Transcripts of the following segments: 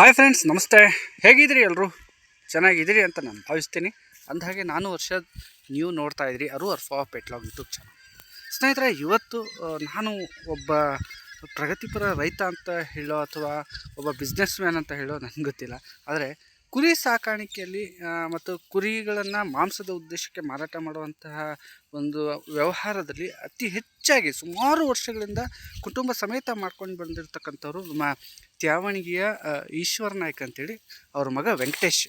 Hi friends ನಮಸ್ತೆ. ಹೇಗಿದ್ದೀರಿ ಎಲ್ಲರೂ ಚೆನ್ನಾಗಿದ್ದೀರಿ ಅಂತ ನಾನು ಭಾವಿಸ್ತೀನಿ. ಅಂದಹಾಗೆ ನಾನು ವರ್ಷದ ನೀವು ನೋಡ್ತಾ ಇದ್ದೀರಿ ಅರು ಅರ್ಫಾ ಪೆಟ್ಲಾಗ್ ಯೂಟ್ಯೂಬ್ ಚಾನಲ್ ಸ್ನೇಹಿತರೆ, ಇವತ್ತು ನಾನು ಒಬ್ಬ ಪ್ರಗತಿಪರ ರೈತ ಅಂತ ಹೇಳೋ ಅಥವಾ ಒಬ್ಬ ಬಿಸ್ನೆಸ್ ಮ್ಯಾನ್ ಅಂತ ಹೇಳೋ ನನಗೆ ಗೊತ್ತಿಲ್ಲ. ಆದರೆ ಕುರಿ ಸಾಕಾಣಿಕೆಯಲ್ಲಿ ಮತ್ತು ಕುರಿಗಳನ್ನು ಮಾಂಸದ ಉದ್ದೇಶಕ್ಕೆ ಮಾರಾಟ ಮಾಡುವಂತಹ ಒಂದು ವ್ಯವಹಾರದಲ್ಲಿ ಅತಿ ಹೆಚ್ಚಾಗಿ ಸುಮಾರು ವರ್ಷಗಳಿಂದ ಕುಟುಂಬ ಸಮೇತ ಮಾಡ್ಕೊಂಡು ಬಂದಿರತಕ್ಕಂಥವ್ರು ನಮ್ಮ ತ್ಯಾವಣಿಗೆಯ ಈಶ್ವರ ನಾಯ್ಕ ಅಂತೇಳಿ ಅವ್ರ ಮಗ ವೆಂಕಟೇಶ್.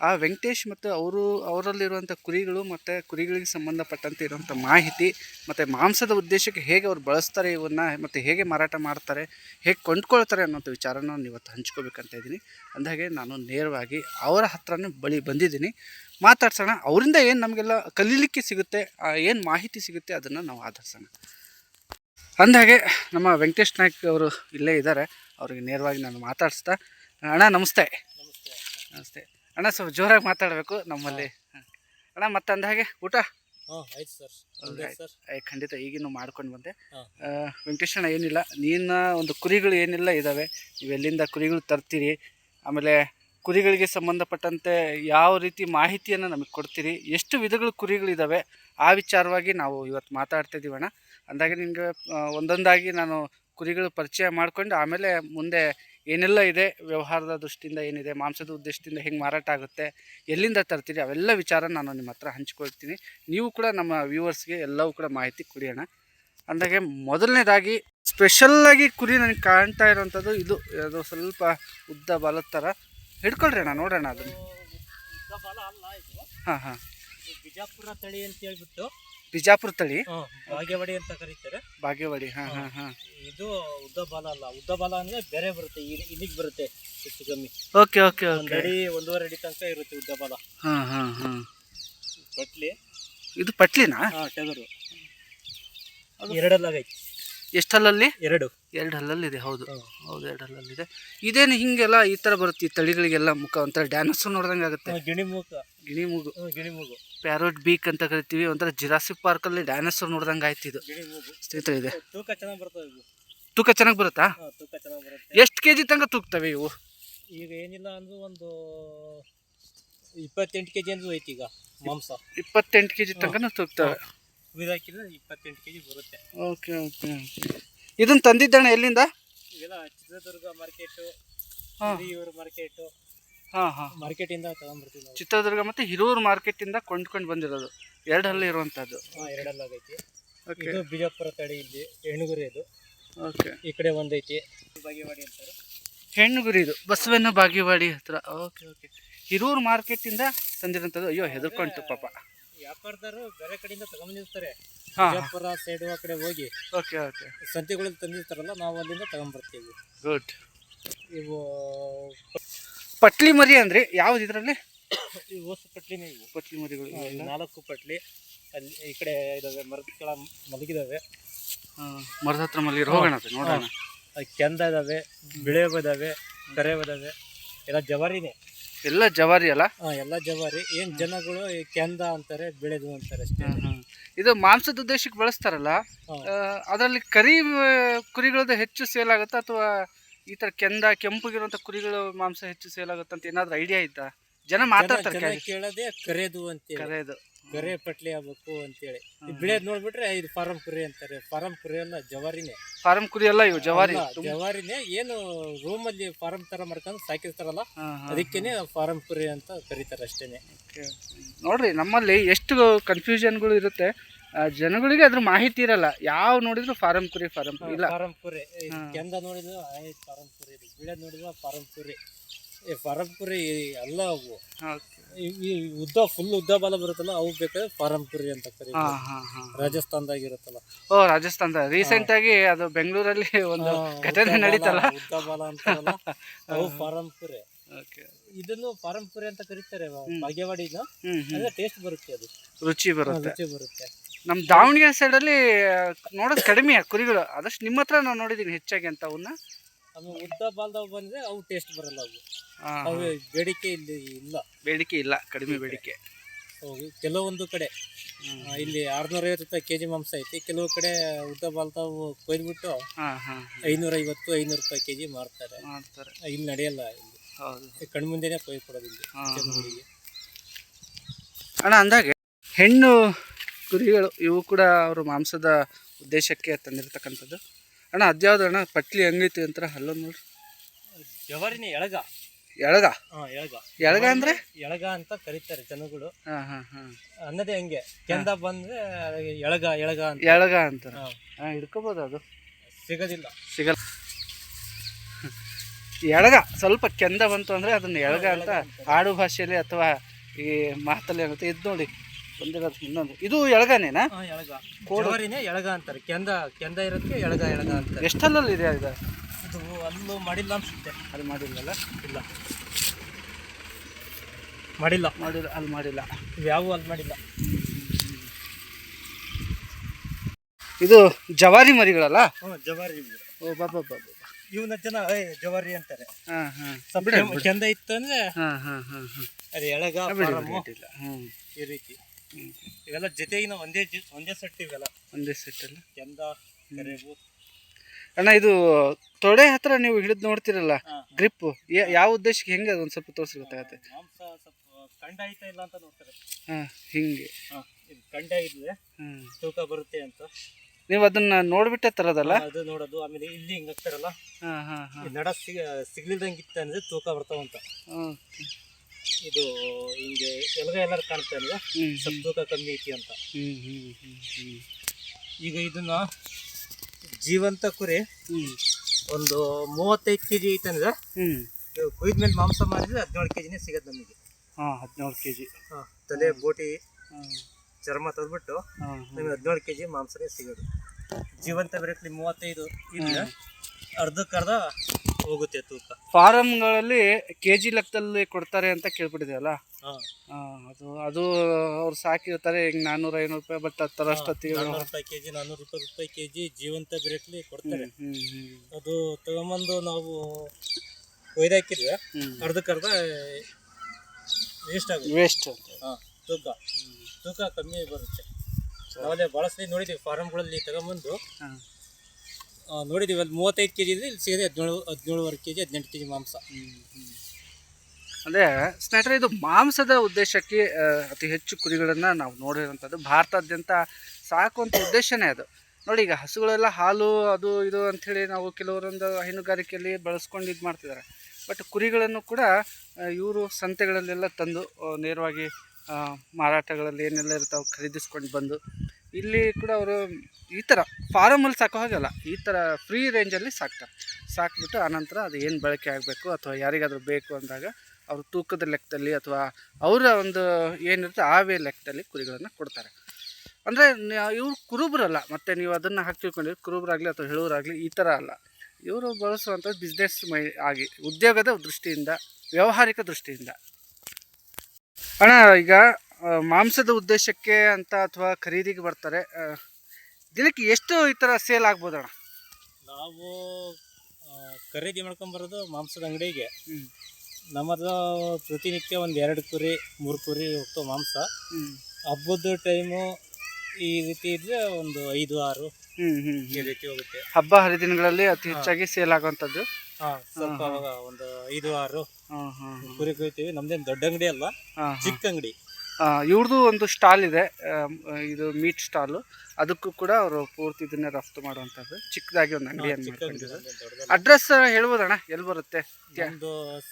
ಆ ವೆಂಕಟೇಶ್ ಮತ್ತು ಅವರು ಅವರಲ್ಲಿರುವಂಥ ಕುರಿಗಳು ಮತ್ತು ಕುರಿಗಳಿಗೆ ಸಂಬಂಧಪಟ್ಟಂತೆ ಇರುವಂಥ ಮಾಹಿತಿ ಮತ್ತು ಮಾಂಸದ ಉದ್ದೇಶಕ್ಕೆ ಹೇಗೆ ಅವ್ರು ಬಳಸ್ತಾರೆ ಇವನ್ನ ಮತ್ತು ಹೇಗೆ ಮಾರಾಟ ಮಾಡ್ತಾರೆ ಹೇಗೆ ಕೊಂಡ್ಕೊಳ್ತಾರೆ ಅನ್ನೋಂಥ ವಿಚಾರನ ನಾನು ಇವತ್ತು ಹಂಚ್ಕೋಬೇಕಂತ ಇದ್ದೀನಿ. ಅಂದಾಗೆ ನಾನು ನೇರವಾಗಿ ಅವರ ಹತ್ರನೇ ಬಳಿ ಬಂದಿದ್ದೀನಿ. ಮಾತಾಡ್ಸೋಣ ಅವರಿಂದ ಏನು ನಮಗೆಲ್ಲ ಕಲೀಲಿಕ್ಕೆ ಸಿಗುತ್ತೆ ಏನು ಮಾಹಿತಿ ಸಿಗುತ್ತೆ ಅದನ್ನು ನಾವು ಆಧರಿಸೋಣ. ಅಂದಹಾಗೆ ನಮ್ಮ ವೆಂಕಟೇಶ್ ನಾಯ್ಕ್ ಅವರು ಇಲ್ಲೇ ಇದ್ದಾರೆ ಅವ್ರಿಗೆ ನೇರವಾಗಿ ನಾನು ಮಾತಾಡಿಸ್ತಾ ಅಣ್ಣ ನಮಸ್ತೆ. ನಮಸ್ತೆ. ಅಣ್ಣ ಸ್ವಲ್ಪ ಜೋರಾಗಿ ಮಾತಾಡಬೇಕು ನಮ್ಮಲ್ಲಿ. ಅಣ್ಣ ಮತ್ತೆ ಅಂದಹಾಗೆ ಊಟ? ಹಾಂ ಆಯ್ತು ಸರ್. ಆಯ್ತು. ಖಂಡಿತ ಈಗಿನ ಮಾಡ್ಕೊಂಡು ಬಂದೆ. ಹಾ. ಆ, ವೆಂಕಟೇಶ್ ಅಣ್ಣ ಏನಿಲ್ಲ. ನೀನು ಒಂದು ಕುರಿಗಳು ಏನಿಲ್ಲ ಇದ್ದಾವೆ ನೀವು ಎಲ್ಲಿಂದ ಕುರಿಗಳು ತರ್ತೀರಿ? ಆಮೇಲೆ ಕುರಿಗಳಿಗೆ ಸಂಬಂಧಪಟ್ಟಂತೆ ಯಾವ ರೀತಿ ಮಾಹಿತಿಯನ್ನು ನಮಗೆ ಕೊಡ್ತೀರಿ? ಎಷ್ಟು ವಿಧಗಳು ಕುರಿಗಳಿದ್ದಾವೆ ಆ ವಿಚಾರವಾಗಿ ನಾವು ಇವತ್ತು ಮಾತಾಡ್ತಾ ಇದ್ದೀವಿ ಅಣ್ಣ. ಅಂದಾಗ ನಿಮಗೆ ಒಂದೊಂದಾಗಿ ನಾನು ಕುರಿಗಳು ಪರಿಚಯ ಮಾಡ್ಕೊಂಡು ಆಮೇಲೆ ಮುಂದೆ ಏನೆಲ್ಲ ಇದೆ ವ್ಯವಹಾರದ ದೃಷ್ಟಿಯಿಂದ ಏನಿದೆ ಮಾಂಸದ ಉದ್ದೇಶದಿಂದ ಹೆಂಗೆ ಮಾರಾಟ ಆಗುತ್ತೆ ಎಲ್ಲಿಂದ ತರ್ತೀರಿ ಅವೆಲ್ಲ ವಿಚಾರ ನಾನು ನಿಮ್ಮ ಹತ್ರ ಹಂಚ್ಕೊಳ್ತೀನಿ. ನೀವು ಕೂಡ ನಮ್ಮ ವ್ಯೂವರ್ಸ್ಗೆ ಎಲ್ಲವೂ ಕೂಡ ಮಾಹಿತಿ ಕುಡಿಯೋಣ ಅಂದಾಗೆ ಮೊದಲನೇದಾಗಿ ಸ್ಪೆಷಲ್ಲಾಗಿ ಕುರಿ ನನಗೆ ಕಾಣ್ತಾ ಇರೋವಂಥದ್ದು ಇದು ಅದು ಸ್ವಲ್ಪ ಉದ್ದ ಬಾಲದ ಥರ. ಹಿಡ್ಕೊಳ್ರಿ ಅಣ್ಣ ನೋಡೋಣ ಅದನ್ನು. ಹಾಂ ಹಾಂ. ಬಿಜಾಪುರ ತಳಿ ಅಂತ ಹೇಳ್ಬಿಟ್ಟು ಬಿಜಾಪುರ ತಳಿ? ಬಾಗೇವಾಡಿ ಅಂತ ಕರೀತಾರೆ. ಬಾಗೇವಾಡಿ ಹಾಂ ಹಾಂ ಹಾಂ. ಇದು ಉದ್ದ ಬಾಲ ಅಲ್ಲ. ಉದ್ದ ಬಾಲ ಅಂದ್ರೆ ಬೇರೆ ಬರುತ್ತೆ ಇಲ್- ಇಲ್ಲಿಗೆ ಬರುತ್ತೆ ಹೆಚ್ಚು ಕಮ್ಮಿ. ಓಕೆ ಓಕೆ ಒಂದು ಅಡಿ ಒಂದೂವರೆ ಅಡಿ ತನಕ ಇರುತ್ತೆ ಉದ್ದ ಬಾಲ. ಹಾಂ ಹಾಂ ಹಾಂ. ಬಟ್ಲಿ ಇದು ಪಟ್ಲಿನಾ? ಹಾ ಟಗರು. ಎರಡಲ್ಲಾಗೈತಿ. ಎಷ್ಟು ಹಲ್ಲಲ್ಲಿ ಎರಡು. ಎರಡು ಹಲ್ಲಲ್ಲಿದೆ ಹೌದು. ಹೌದು ಎರಡು ಹಲ್ಲಲ್ಲಿದೆ ಇದೇನು ಹಿಂಗೆಲ್ಲ ಈ ಥರ ಬರುತ್ತೆ ಈ ತಳಿಗಳಿಗೆಲ್ಲ ಮುಖ ಒಂಥರ ಡ್ಯಾನ್ಸ್ ನೋಡ್ದಂಗೆ ಆಗುತ್ತೆ ಗಿಣಿಮುಖ. ಗಿಣಿಮುಗು. ಗಿಣಿಮುಗು ಗಿಣಿ ಮೂಗು ಹ್ಮ್, ಗಿಣಿ ಮೂಗು ಪ್ಯಾರೋಟ್ ಬೀಕ್ ಅಂತ ಕರಿತೀವಿ ಒಂಥರ ಜಿರಾಸಿಕ್ ಪಾರ್ಕಲ್ಲಿ ಡೈನೋಸರ್ ನೋಡ್ದಂಗೆ ಆಯ್ತು ಇದು. ಸ್ನೇಹಿತರೆ ಇದೆ. ತೂಕ ಚೆನ್ನಾಗಿ ಬರ್ತವೆ ಇವು ತೂಕ ಚೆನ್ನಾಗಿ ಬರುತ್ತಾ? ತೂಕ ಚೆನ್ನಾಗಿ ಬರುತ್ತೆ. ಎಷ್ಟು ಕೆ ಜಿ ತನಕ ತೂಗ್ತವೆ ಇವು? ಈಗ ಏನಿಲ್ಲ ಅಂದ್ರೆ ಒಂದು ಇಪ್ಪತ್ತೆಂಟು ಕೆ ಜಿ ಅಂದ್ರೂ ಐತಿ ಈಗ ಮಾಂಸ. ಇಪ್ಪತ್ತೆಂಟು ಕೆ ಜಿ ತನಕ ತೂಗ್ತವೆ. ಕುಯ್ದಾಕಿದ್ರೆ ಇಪ್ಪತ್ತೆಂಟು ಕೆ ಜಿ ಬರುತ್ತೆ. ಓಕೆ ಓಕೆ ಇದನ್ನು ತಂದಿದ್ದಣ್ಣ ಎಲ್ಲಿಂದ? ಇವೆಲ್ಲ ಚಿತ್ರದುರ್ಗ ಮಾರ್ಕೆಟು ಹಿರಿಯೂರು ಮಾರ್ಕೆಟು ಹಾಂ ಹಾಂ. ಮಾರ್ಕೆಟಿಂದ ತಗೊಂಡ್ಬರ್ತೀವಿ ನಾವು ಚಿತ್ರದುರ್ಗ ಮತ್ತು ಹಿರೂರು ಮಾರ್ಕೆಟಿಂದ ಕೊಂಡ್ಕೊಂಡು ಬಂದಿರೋದು. ಎರಡು ಹಲ್ಲಿ ಇರುವಂಥದ್ದು ಹಾಂ ಎರಡಲ್ಲಾಗೈತಿ ಓಕೆ ಇದು ಬಿಜಾಪುರ ತಡಿ ಇಲ್ಲಿ ಹೆಣ್ಣುಗುರಿ ಇದು. ಓಕೆ ಈ ಕಡೆ ಒಂದೈತಿ. ಬಾಗೇವಾಡಿ ಅಂತಾರೆ. ಹೆಣ್ಣುಗುರಿ ಇದು ಬಸವನ ಬಾಗೇವಾಡಿ ಹತ್ರ. ಓಕೆ ಓಕೆ ಹಿರೂರು ಮಾರ್ಕೆಟಿಂದ ತಂದಿರೋಂಥದ್ದು ಅಯ್ಯೋ ಹೆದರ್ಕೊಂತು ಪಾಪ. ವ್ಯಾಪಾರದವರು ಬೇರೆ ಕಡೆಯಿಂದ ತಗೊಂಬಂದಿರ್ತಾರೆ. ಹಾಂ ಬಿಜಾಪುರ ಸೈಡು ಆ ಕಡೆ ಹೋಗಿ ಓಕೆ ಓಕೆ ಸಂತೆಗಳಲ್ಲಿ ತಂದಿರ್ತಾರಲ್ಲ ನಾವು ಅಲ್ಲಿಂದ ತಗೊಂಬರ್ತೀವಿ. ಗುಡ್ ಇವು ಪಟ್ಲಿ ಮರಿ ಅಂದ್ರೆ ಯಾವ್ದು ಇದರಲ್ಲಿ? ಪಟ್ಲಿನೇ ಇವು. ಪಟ್ಲಿ ಮರಿಗಳು. ಇವೆಲ್ಲ? ನಾಲ್ಕು ಪಟ್ಲಿ. ಅಲ್ಲಿ ಈ ಕಡೆ ಇದಾವೆ ಮರದ ಕೆಳ ಮಲಗಿದಾವೆ ಮರದ ಹತ್ರ ಮಲಗಿರೋ ಹೋಗೋಣ ಅದು ನೋಡೋಣ. ಅದ್ ಕೆಂದ ಇದಾವೆ ಬಿಳೆ ಇದಾವೆ ಕರೆ ಇದಾವೆ. ಎಲ್ಲ ಜವಾರಿನೇ. ಎಲ್ಲ ಜವಾರಿ ಅಲ್ಲ? ಹಾ ಎಲ್ಲ ಜವಾರಿ. ಏನ್ ಜನಗಳು ಈ ಕೆಂದ ಅಂತಾರೆ ಬೆಳೆದು ಅಂತಾರೆ ಅಷ್ಟೇ. ಇದು ಮಾಂಸದ ಉದ್ದೇಶಕ್ಕೆ ಬಳಸ್ತಾರಲ್ಲ ಹಾ. ಅದರಲ್ಲಿ ಕರಿ ಆ, ಕುರಿಗಳದ್ದು ಹೆಚ್ಚು ಸೇಲ್ ಆಗುತ್ತಾ ಅಥವಾ ಈ ತರ ಕೆಂದ ಕೆಂಪಗಿರುವಂತ ಕುರಿಗಳ ಮಾಂಸ ಹೆಚ್ಚು ಸೇಲ್ ಆಗುತ್ತಂತ ಏನಾದ್ರು ಐಡಿಯಾ ಇತ್ತಾ ಜನ ಮಾತಾಡ್ತಾರೆ ಕೇಳೋದೇ ಕರೆದು ಅಂತ ಕರೆದು. ಕರೆ ಪಟ್ಲಿ ಆಗ್ಬೇಕು ಅಂತೇಳಿ. ಹೇಳಿ ಬಿಳೆದ್ ನೋಡ್ಬಿಟ್ರೆ ಇದು ಫಾರಂ ಕುರಿ ಅಂತಾರೆ. ಫಾರಂ ಕುರಿ ಅಲ್ಲ ಜವಾರಿನೇ. ಫಾರಂ ಕುರಿ ಅಲ್ಲ ಇವು ಜವಾರಿ. ಜವಾರಿನೇ ಏನು ರೂಮ್ ಅಲ್ಲಿ ಫಾರಂ ತರ ಮಾಡ್ಕೊಂಡು ಸಾಕಿರ್ತಾರಲ್ಲ. ಅದಕ್ಕೇನೆ ಫಾರಂ ಕುರಿ ಅಂತ ಕರೀತಾರೆ ಅಷ್ಟೇನೆ. ನೋಡ್ರಿ ನಮ್ಮಲ್ಲಿ ಎಷ್ಟು ಕನ್ಫ್ಯೂಷನ್ಗಳು ಇರುತ್ತೆ. ಜನಗಳಿಗೆ ಅದ್ರ ಮಾಹಿತಿ ಇರಲ್ಲ. ಯಾವ ನೋಡಿದ್ರು ಫಾರಂ ಕುರಿ ಫಾರಂ ಇಲ್ಲ. ಫಾರಂ ಕುರಿ. ಕೆಂದ ನೋಡಿದ್ರು ಫಾರಂ ಕುರಿ ಗಿಡ ಬಿಳೆ ನೋಡಿದ್ರು ಫಾರಂ ಕುರಿ ಈ ಫಾರಂ ಕುರಿ ಅಲ್ಲ ಅವು. ಈ ಉದ್ದ ಫುಲ್ ಉದ್ದ ಬಾಲ ಬರುತ್ತಲ್ಲ ಅವು ಬೇಕಾದ್ರೆ ಫಾರಂ ಕುರಿ ಅಂತ ಕರಿ ಕರೀತಾರೆ ರಾಜಸ್ಥಾನದಾಗ ಇರುತ್ತಲ್ಲ. ಓ ರಾಜಸ್ಥಾನದ. ರೀಸೆಂಟ್ ಆಗಿ ಅದು ಬೆಂಗಳೂರಲ್ಲಿ ಒಂದು ಘಟನೆ ನಡೀತಲ್ಲ. ಉದ್ದ ಬಾಲ ಅಂತ ಅವು ಫಾರಂ ಕುರಿ ಓಕೆ. ಇದನ್ನು ಫಾರಂ ಕುರಿ ಅಂತ ಕರೀತಾರೆ ಭಾಗ್ಯವಾಡಿ ಬಾಗೇವಾಡಿನ. ಹ್ಮ್ ಹ್ಮ್. ಅಂದ್ರೆ ಟೇಸ್ಟ್ ಬರುತ್ತೆ ಅದು. ರುಚಿ ಬರುತ್ತೆ. ರುಚಿ ಬರುತ್ತೆ. ನಮ್ಮ ದಾವಣಗೆರೆ ಸೈಡಲ್ಲಿ ನೋಡೋದು ಕಡಿಮೆ ಕುರಿಗಳು. ಆದಷ್ಟು ನಿಮ್ಮ ಹತ್ರ ನಾನು ನೋಡಿದ್ದೀನಿ ಹೆಚ್ಚಾಗಿ ಅಂತ ಅವನ್ನ ಆಮೇಲೆ ಉದ್ದ ಬಾಲ್ದಾಗ ಬಂದ್ರೆ ಅವು ಟೇಸ್ಟ್ ಬರಲ್ಲ ಅವು. ಅವು ಬೇಡಿಕೆ ಇಲ್ಲಿ ಇಲ್ಲ. ಬೇಡಿಕೆ ಇಲ್ಲ ಕಡಿಮೆ ಬೇಡಿಕೆ. ಹೋಗಿ ಕೆಲವೊಂದು ಕಡೆ ಇಲ್ಲಿ ಆರ್ನೂರೈವತ್ತು ರೂಪಾಯಿ ಕೆ ಜಿ ಮಾಂಸ ಐತಿ. ಕೆಲವು ಕಡೆ ಉದ್ದ ಬಾಲ್ತಾವು ಕೊಯ್ದ್ಬಿಟ್ಟು ಐನೂರೈವತ್ತು ಐನೂರ ಐವತ್ತು ಐನೂರು ರೂಪಾಯಿ ಕೆ ಜಿ ಮಾರ್ತಾರೆ. ಮಾಡ್ತಾರೆ ಇಲ್ಲಿ ನಡೆಯಲ್ಲ ಇಲ್ಲಿ. ಹೌದು. ಕಣ್ಮುಂದೆನೇ ಕೊಯ್ದು ಜನಗಳಿಗೆ. ಅಣ್ಣ ಅಂದಾಗೆ ಹೆಣ್ಣು ಕುರಿಗಳು ಇವು ಕೂಡ ಅವರು ಮಾಂಸದ ಉದ್ದೇಶಕ್ಕೆ ತಂದಿರತಕ್ಕಂಥದ್ದು. ಅಣ್ಣ ಅದ್ಯಾವ್ದು ಅಣ್ಣ? ಪಟ್ಲಿ ಹೆಂಗೈತಿ ಅಂತ ಅಲ್ಲೊಂದು ನೋಡ್ರಿ. ಜವರಿನ ಎಳಗ. ಎಳಗ? ಹಾ ಎಳಗ. ಎಳಗ ಅಂದ್ರೆ? ಎಳಗ ಅಂತ ಕರೀತಾರೆ ಜನಗಳು. ಹಾಂ ಹಾಂ ಹಾಂ. ಅನ್ನೋದೇ ಹಂಗೆ. ಕೆಂದ ಬಂದ್ರೆ ಎಳಗ ಎಳಗ ಅಂತ. ಎಳಗ ಅಂತ. ಹಾ, ಹಾಂ ಹಿಡ್ಕೋಬೋದು ಅದು. ಸಿಗೋದಿಲ್ಲ. ಸಿಗಲ್ಲ. ಎಳಗ ಸ್ವಲ್ಪ ಕೆಂದ ಬಂತು ಅಂದ್ರೆ ಅದನ್ನ ಎಳಗ ಅಂತ ಆಡು ಭಾಷೆಯಲ್ಲಿ ಅಥವಾ ಈ ಮಾತಲ್ಲಿ ಏನಂತ ಇದು ನೋಡಿ. ಬಂದಿರೋದು ಇನ್ನೊಂದು. ಇದು ಎಳಗನೇನಾ? ಎಳಗ. ಜವಾರಿನೇ ಎಳಗ ಅಂತಾರೆ. ಕೆಂದ ಕೆಂದ ಇರೋದಕ್ಕೆ ಎಳಗ ಎಳಗ ಅಂತಾರೆ. ಎಷ್ಟಲ್ಲಲ್ಲಿ ಇದೆ ಇದು? ಇದು ಅಲ್ಲೂ ಮಾಡಿಲ್ಲ ಅನ್ಸುತ್ತೆ. ಅಲ್ಲಿ ಮಾಡಿಲ್ಲಲ್ಲ ಇಲ್ಲ. ಮಾಡಿಲ್ಲ ಮಾಡಿಲ್ಲ ಅಲ್ಲಿ ಮಾಡಿಲ್ಲ ಇವ್ಯಾವು ಅಲ್ಲಿ ಮಾಡಿಲ್ಲ ಇದು ಜವಾರಿ ಮರಿಗಳಲ್ಲ? ಜವಾರಿ ಓ ಬಾಬಾ ಬಾಬಾ ಇವನ ಜನ ಜವಾರಿ ಅಂತಾರೆ. ಹಾಂ ಹಾಂ. ಸ್ವಲ್ಪ ಕೆಂದ ಇತ್ತು ಅಂದ್ರೆ ಹಾಂ ಹಾಂ ಹಾಂ ಹಾಂ. ಅದು ಎಳಗ ಈ ರೀತಿ. ಇವೆಲ್ಲ ಜೊತೆಗಿನ ಒಂದೇ ಜಿ- ಒಂದೇ ಸೆಟ್ ಇವೆಲ್ಲ. ಒಂದೇ ಸೆಟ್ಟಲ್ಲಿ ಕೆಂದ ಕರೆವು ಅಣ್ಣ ಇದು ತೊಡೆ ಹತ್ರ ನೀವು ಹಿಡಿದು ನೋಡ್ತಿರಲ್ಲ ಗ್ರಿಪ್ ಯಾವ ಉದ್ದೇಶಕ್ಕೆ ಹೆಂಗೆ ಅದೊಂದು ಸ್ವಲ್ಪ ತೋರಿಸಿ ಗೊತ್ತಾಗತ್ತೆ? ಮಾಂಸ ಸ್ವಲ್ಪ ಕಂಡ ಐತಾ ಇಲ್ಲ ಅಂತ ನೋಡ್ತಾರೆ. ಹಾಂ ಹಿಂಗೆ. ಹಾ, ಇದು ಕಂಡ ಇದ್ರೆ ಹ್ಞೂ ತೂಕ ಬರುತ್ತೆ ಅಂತ. ನೀವು ಅದನ್ನ ನೋಡ್ಬಿಟ್ಟೆ ತರೋದಲ್ಲ? ಅದು ನೋಡೋದು ಆಮೇಲೆ ಇಲ್ಲಿ ಹಿಂಗ್ ಹಾಕ್ತಾರಲ್ಲ? ಹಾಂ ಹಾಂ ಹಾಂ. ನಡ ಸಿಗ ಸಿಗ್ಲಿಲ್ದಂಗೆ ಇತ್ತು ಅಂದ್ರೆ ತೂಕ ಬರ್ತಾವಂತ. ಓಕೆ. ಇದು ಹಿಂಗೆ ಎಲ್ಗ ಎಲ್ಲಾರು ಕಾಣ್ತಾ ಇಲ್ಲ ಸ್ವಲ್ಪ ತೂಕ ಕಮ್ಮಿ ಐತಿ ಅಂತ. ಈಗ ಇದನ್ನ ಜೀವಂತ ಕುರಿ ಒಂದು ಮೂವತ್ತೈದು ಕೆ ಜಿ ಐತಂದ್ರೆ ಕುಯ್ದ ಮೇಲೆ ಮಾಂಸ ಮಾಡಿದ್ರೆ ಹದಿನೇಳು ಕೆ ಜಿನೇ ಸಿಗತ್ತೆ ನಮಗೆ. ಹಾಂ ಹದಿನೇಳು ಕೆ ಜಿ ತಲೆ ಬೋಟಿ ಚರ್ಮ ತೆಗೆದ್ಬಿಟ್ಟು ಹಾಂ ನಮಗೆ ಹದಿನೇಳು ಕೆ ಜಿ ಮಾಂಸನೇ ಸಿಗೋದು. ಜೀವಂತ ಬರೀ ಮೂವತ್ತೈದು ಇಲ್ಲ ಅರ್ಧಕ್ಕರ್ಧ ಹೋಗುತ್ತೆ ತೂಕ. ಫಾರಮ್ಗಳಲ್ಲಿ ಕೆ ಜಿ ಲೆಕ್ಕದಲ್ಲಿ ಕೊಡ್ತಾರೆ ಅಂತ ಕೇಳ್ಬಿಟ್ಟಿದೆಯಲ್ಲ? ಹಾಂ. ಅದು ಅದು ಅವ್ರು ಸಾಕಿರ್ತಾರೆ ಈಗ ನಾನ್ನೂರ ಐನೂರು ರೂಪಾಯಿ ಬಟ್ ನಾನ್ನೂರು ರೂಪಾಯಿ ಕೆ ಜಿ ನಾನ್ನೂರು ರೂಪಾಯಿ ರೂಪಾಯಿ ಕೆ ಜಿ ಜೀವಂತ ಬ್ರೇಟ್ಲಿ ಕೊಡ್ತಾರೆ. ಅದು ತಗೊಂಬಂದು ನಾವು ಒಯ್ದಾಕಿದ್ರೆ ಅರ್ಧಕ್ಕೆ ಅರ್ಧಕ್ಕರ್ಧ ವೇಸ್ಟ್ ಆಗುತ್ತೆ. ವೇಸ್ಟ್ ಅಂತ ಹಾಂ ತೂಕ. ತೂಕ ಕಮ್ಮಿ ಬರುತ್ತೆ. ನಾವಲ್ಲೇ ಭಾಳ ಸಲ ನೋಡಿದ್ದೀವಿ ಫಾರಮ್ಗಳಲ್ಲಿ ತಗೊಂಬಂದು. ಆ, ನೋಡಿದ್ದೀವಿ ಅಲ್ಲಿ ಮೂವತ್ತೈದು ಕೆ ಜಿ ಇದ್ರೆ ಇಲ್ಲಿ ಸಿಗದೆ ಹದಿನೇಳು, ಹದಿನೇಳುವರೆ ಕೆ ಜಿ ಹದಿನೆಂಟು ಕೆ ಜಿ ಮಾಂಸ. ಅಂದರೆ ಸ್ನೇಹಿತರೆ, ಇದು ಮಾಂಸದ ಉದ್ದೇಶಕ್ಕೆ ಅತಿ ಹೆಚ್ಚು ಕುರಿಗಳನ್ನು ನಾವು ನೋಡಿರುವಂಥದ್ದು. ಭಾರತಾದ್ಯಂತ ಸಾಕುವಂಥ ಉದ್ದೇಶನೇ ಅದು. ನೋಡಿ, ಈಗ ಹಸುಗಳೆಲ್ಲ ಹಾಲು, ಅದು, ಇದು ಅಂಥೇಳಿ ನಾವು ಕೆಲವರೊಂದು ಹೈನುಗಾರಿಕೆಯಲ್ಲಿ ಬಳಸ್ಕೊಂಡು ಇದು ಮಾಡ್ತಿದ್ದಾರೆ. ಬಟ್ ಕುರಿಗಳನ್ನು ಕೂಡ ಇವರು ಸಂತೆಗಳಲ್ಲೆಲ್ಲ ತಂದು ನೇರವಾಗಿ ಮಾರಾಟಗಳಲ್ಲಿ ಏನೆಲ್ಲ ಇರ್ತಾವೆ ಖರೀದಿಸ್ಕೊಂಡು ಬಂದು ಇಲ್ಲಿ ಕೂಡ ಅವರು ಈ ಥರ ಫಾರಮಲ್ಲಿ ಸಾಕೋ ಹಾಗಲ್ಲ ಈ ಥರ ಫ್ರೀ ರೇಂಜಲ್ಲಿ ಸಾಕ್ತಾರೆ. ಸಾಕ್ಬಿಟ್ಟು ಆನಂತರ ಅದು ಏನು ಬಳಕೆ ಆಗಬೇಕು ಅಥವಾ ಯಾರಿಗಾದರೂ ಬೇಕು ಅಂದಾಗ ಅವರು ತೂಕದ ಲೆಕ್ಕದಲ್ಲಿ ಅಥವಾ ಅವರ ಒಂದು ಏನಿರುತ್ತೆ ಆವೇ ಲೆಕ್ಕದಲ್ಲಿ ಕುರಿಗಳನ್ನು ಕೊಡ್ತಾರೆ. ಅಂದರೆ ಇವರು ಕುರುಬರಲ್ಲ, ಮತ್ತು ನೀವು ಅದನ್ನು ಹಾಕಿ ತಿಳ್ಕೊಂಡಿರಿ ಕುರುಬರಾಗಲಿ ಅಥವಾ ಹೇಳೋರಾಗಲಿ ಈ ಥರ ಅಲ್ಲ. ಇವರು ಬಳಸುವಂಥ ಬಿಸ್ನೆಸ್ ಮೈ, ಆಗಿ, ಉದ್ಯೋಗದ ದೃಷ್ಟಿಯಿಂದ, ವ್ಯಾವಹಾರಿಕ ದೃಷ್ಟಿಯಿಂದ. ಅಣ್ಣ, ಈಗ ಮಾಂಸದ ಉದ್ದೇಶಕ್ಕೆ ಅಂತ ಅಥವಾ ಖರೀದಿಗೆ ಬರ್ತಾರೆ ದಿನಕ್ಕೆ ಎಷ್ಟು ಈ ಥರ ಸೇಲ್ ಆಗ್ಬೋದಣ್ಣ? ನಾವು ಖರೀದಿ ಮಾಡ್ಕೊಂಬರೋದು ಮಾಂಸದ ಅಂಗಡಿಗೆ. ನಮ್ಮದು ಪ್ರತಿನಿತ್ಯ ಒಂದು ಎರಡು ಕುರಿ ಮೂರು ಕುರಿ ಹೋಗ್ತಾವೆ ಮಾಂಸ. ಹಬ್ಬದ ಟೈಮು ಈ ರೀತಿ ಇದ್ರೆ ಒಂದು ಐದು ಆರು ಈ ರೀತಿ ಹೋಗುತ್ತೆ. ಹಬ್ಬ ಹರಿದಿನಗಳಲ್ಲಿ ಅತಿ ಹೆಚ್ಚಾಗಿ ಸೇಲ್ ಆಗುವಂಥದ್ದು? ಸ್ವಲ್ಪ ಒಂದು ಐದು ಆರು ಕುರಿ ಕೊಯ್ತೀವಿ. ನಮ್ದೇನು ದೊಡ್ಡ ಅಂಗಡಿ ಅಲ್ಲ ಚಿಕ್ಕ ಅಂಗಡಿ. ಇವ್ರದ್ದು ಒಂದು ಸ್ಟಾಲ್ ಇದೆ. ಇದು ಮೀಟ್ ಸ್ಟಾಲು ಅದಕ್ಕೂ ಕೂಡ ಅವರು ಪೂರ್ತಿ ಇದನ್ನೇ ರಫ್ತು ಮಾಡುವಂಥದ್ದು. ಚಿಕ್ಕದಾಗಿ ಒಂದು ಅಂಗಡಿಯನ್ನು ಮಾಡ್ಕೊಂಡಿದ್ದಾರೆ. ಅಡ್ರೆಸ್ ಹೇಳ್ಬೋದಣ್ಣ? ಎಲ್ಲಿ ಬರುತ್ತೆ? ಒಂದು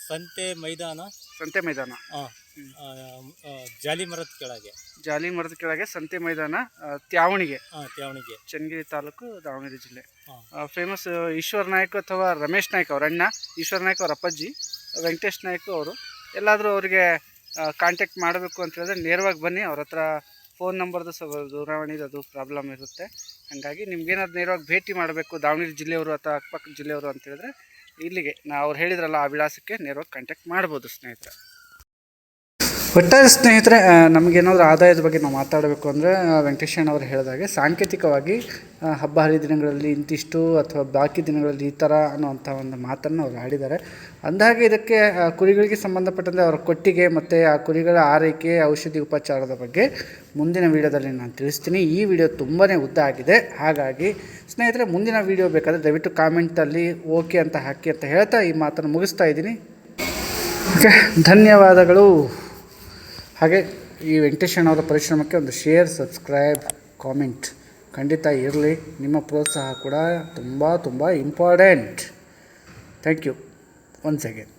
ಸಂತೆ ಮೈದಾನ. ಸಂತೆ ಮೈದಾನ. ಜಾಲಿ ಮರದ ಕೆಳಗೆ. ಜಾಲಿ ಮರದ ಕೆಳಗೆ ಸಂತೆ ಮೈದಾನ ತ್ಯಾವಣಿಗೆ. ತ್ಯಾವಣಿಗೆ. ಚನ್ನಗಿರಿ ತಾಲೂಕು ದಾವಣಗೆರೆ ಜಿಲ್ಲೆ. ಫೇಮಸ್ ಈಶ್ವರ್ ನಾಯ್ಕ ಅಥವಾ ರಮೇಶ್ ನಾಯ್ಕ ಅವ್ರ ಅಣ್ಣ ಈಶ್ವರ್ ನಾಯ್ಕ್ ಅವ್ರ ಅಪ್ಪಾಜಿ ವೆಂಕಟೇಶ್ ನಾಯ್ಕ್ ಅವರು. ಎಲ್ಲಾದರೂ ಅವರಿಗೆ ಕಾಂಟ್ಯಾಕ್ಟ್ ಮಾಡಬೇಕು ಅಂತ ಹೇಳಿದ್ರೆ ನೇರವಾಗಿ ಬನ್ನಿ. ಅವ್ರ ಹತ್ರ ಫೋನ್ ನಂಬರ್ದು ಸ್ವಲ್ಪ ದೂರವಾಣಿದು ಅದು ಪ್ರಾಬ್ಲಮ್ ಇರುತ್ತೆ. ಹಾಗಾಗಿ ನಿಮ್ಗೇನಾದ್ರು ನೇರವಾಗಿ ಭೇಟಿ ಮಾಡಬೇಕು, ದಾವಣಗೆರೆ ಜಿಲ್ಲೆಯವರು ಅಥವಾ ಅಕ್ಕಪಕ್ಕ ಜಿಲ್ಲೆಯವರು ಅಂತ ಹೇಳಿದ್ರೆ ಇಲ್ಲಿಗೆ. ನಾ ಅವ್ರು ಹೇಳಿದ್ರಲ್ಲ ಆ ವಿಳಾಸಕ್ಕೆ ನೇರವಾಗಿ ಕಾಂಟ್ಯಾಕ್ಟ್ ಮಾಡ್ಬೋದು ಸ್ನೇಹಿತರೆ. ಒಟ್ಟಾರೆ ಸ್ನೇಹಿತರೆ ನಮಗೇನಾದರೂ ಆದಾಯದ ಬಗ್ಗೆ ನಾವು ಮಾತಾಡಬೇಕು ಅಂದರೆ ವೆಂಕಟೇಶಣ್ಣ ಅವರು ಹೇಳಿದಾಗೆ ಸಾಂಕೇತಿಕವಾಗಿ ಹಬ್ಬ ಹರಿದಿನಗಳಲ್ಲಿ ಇಂತಿಷ್ಟು ಅಥವಾ ಬಾಕಿ ದಿನಗಳಲ್ಲಿ ಈ ಥರ ಅನ್ನುವಂಥ ಒಂದು ಮಾತನ್ನು ಅವರು ಆಡಿದ್ದಾರೆ. ಅಂದಹಾಗೆ ಇದಕ್ಕೆ ಕುರಿಗಳಿಗೆ ಸಂಬಂಧಪಟ್ಟಂತೆ ಅವರ ಕೊಟ್ಟಿಗೆ ಮತ್ತು ಆ ಕುರಿಗಳ ಆರೈಕೆ, ಔಷಧಿ ಉಪಚಾರದ ಬಗ್ಗೆ ಮುಂದಿನ ವೀಡಿಯೋದಲ್ಲಿ ನಾನು ತಿಳಿಸ್ತೀನಿ. ಈ ವಿಡಿಯೋ ತುಂಬಾ ಉದ್ದ ಆಗಿದೆ. ಹಾಗಾಗಿ ಸ್ನೇಹಿತರೆ, ಮುಂದಿನ ವೀಡಿಯೋ ಬೇಕಾದರೆ ದಯವಿಟ್ಟು ಕಾಮೆಂಟಲ್ಲಿ ಓಕೆ ಅಂತ ಹಾಕಿ ಅಂತ ಹೇಳ್ತಾ ಈ ಮಾತನ್ನು ಮುಗಿಸ್ತಾ ಇದ್ದೀನಿ. ಓಕೆ, ಧನ್ಯವಾದಗಳು. ಹಾಗೆ ಈ ವೆಂಕಟೇಶಣ್ಣವರ ಪರಿಶ್ರಮಕ್ಕೆ ಒಂದು ಶೇರ್ ಸಬ್ಸ್ಕ್ರೈಬ್ ಕಾಮೆಂಟ್ ಖಂಡಿತ ಇರಲಿ. ನಿಮ್ಮ ಪ್ರೋತ್ಸಾಹ ಕೂಡ ತುಂಬ ತುಂಬ important thank you once again